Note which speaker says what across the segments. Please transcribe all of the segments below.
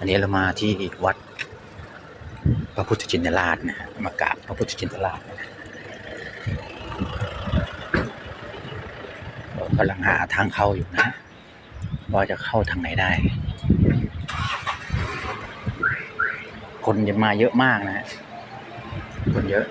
Speaker 1: อันนี้เรามาที่วัดพระพุทธชินราชนะฮะมากราบพระพุทธชินราชนะเรากำลังหาทางเข้าอยู่นะ ว่าจะเข้าทางไหนได้ คนจะมาเยอะมากนะฮะคนเยอะ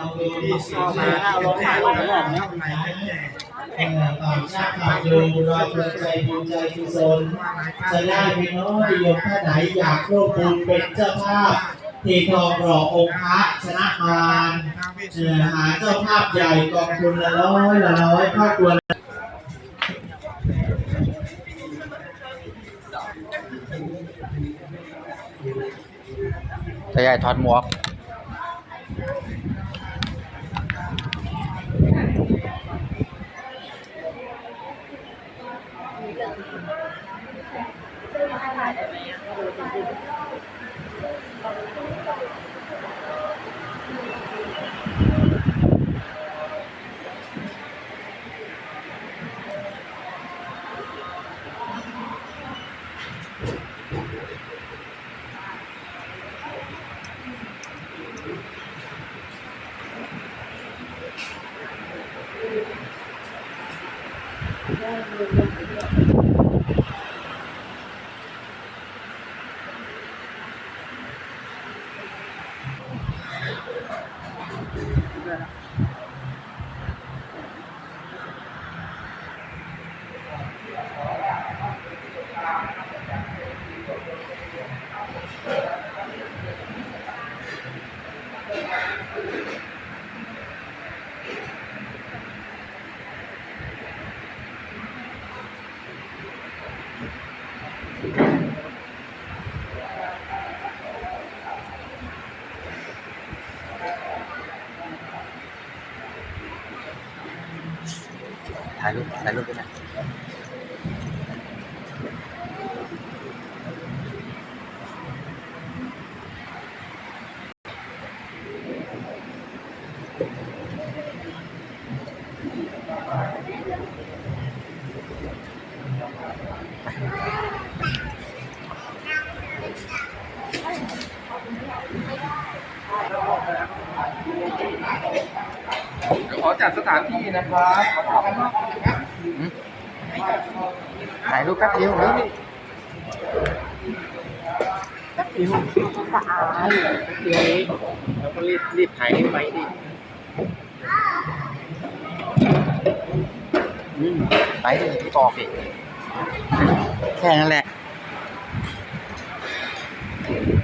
Speaker 2: ต่าง ชาติมาดูเราจะใจบุญใจกุศลจะได้พี่น้องโยมท่านไหนอยากร่วมบุญเป็นเจ้าภาพเททองหล่อองค์พระชนะมารเอ่อหาเจ้าภาพใหญ่กองทุนละร้อยละร้อยครอบครัวละ
Speaker 1: ถ้ายายถอดหมวก ถ่ายรูปถ่า thải luôn thải luôn cái này Thank you.
Speaker 3: ขอจัดสถานที่นะครับ
Speaker 1: หืมถ่ายรูปแป๊บเดียวเร็ว
Speaker 3: เดี๋ยวนี้แล้วก็รีบรีบถ่ายรีบไปดิ
Speaker 1: อืมไปดิพี่บอกดิแค่นั้นแหละ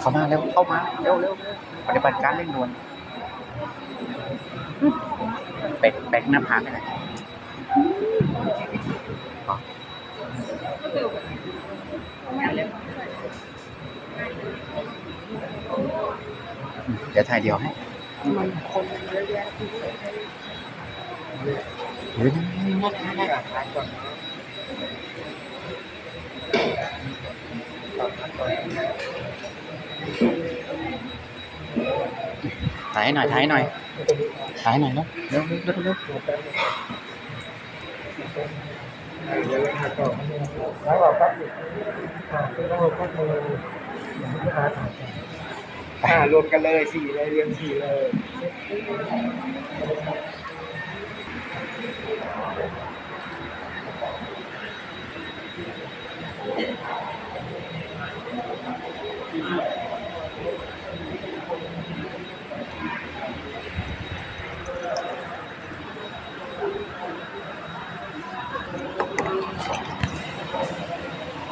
Speaker 1: เข้ามาเร็วเข้ามาเร็วเร็วเร็วปฏิบัติการเร่งด่วนเป็กเป็กหน้าผากเลยอ๋อเดี๋ยวถ่ายเดียวให้
Speaker 3: มันคนเยอะแยะที่
Speaker 1: เฮ้ย
Speaker 3: ถ่ายก่อน
Speaker 1: ถ่ายให้หน่อยถ่ายให้หน่อยถ่ายให้หน่อยเร็ว เร็วเร็วเร็ว
Speaker 3: แล้วเราก็ติดต้องลงข้อมูลอ่ารวมกันเลยสี่เลยเรียงสี่เลย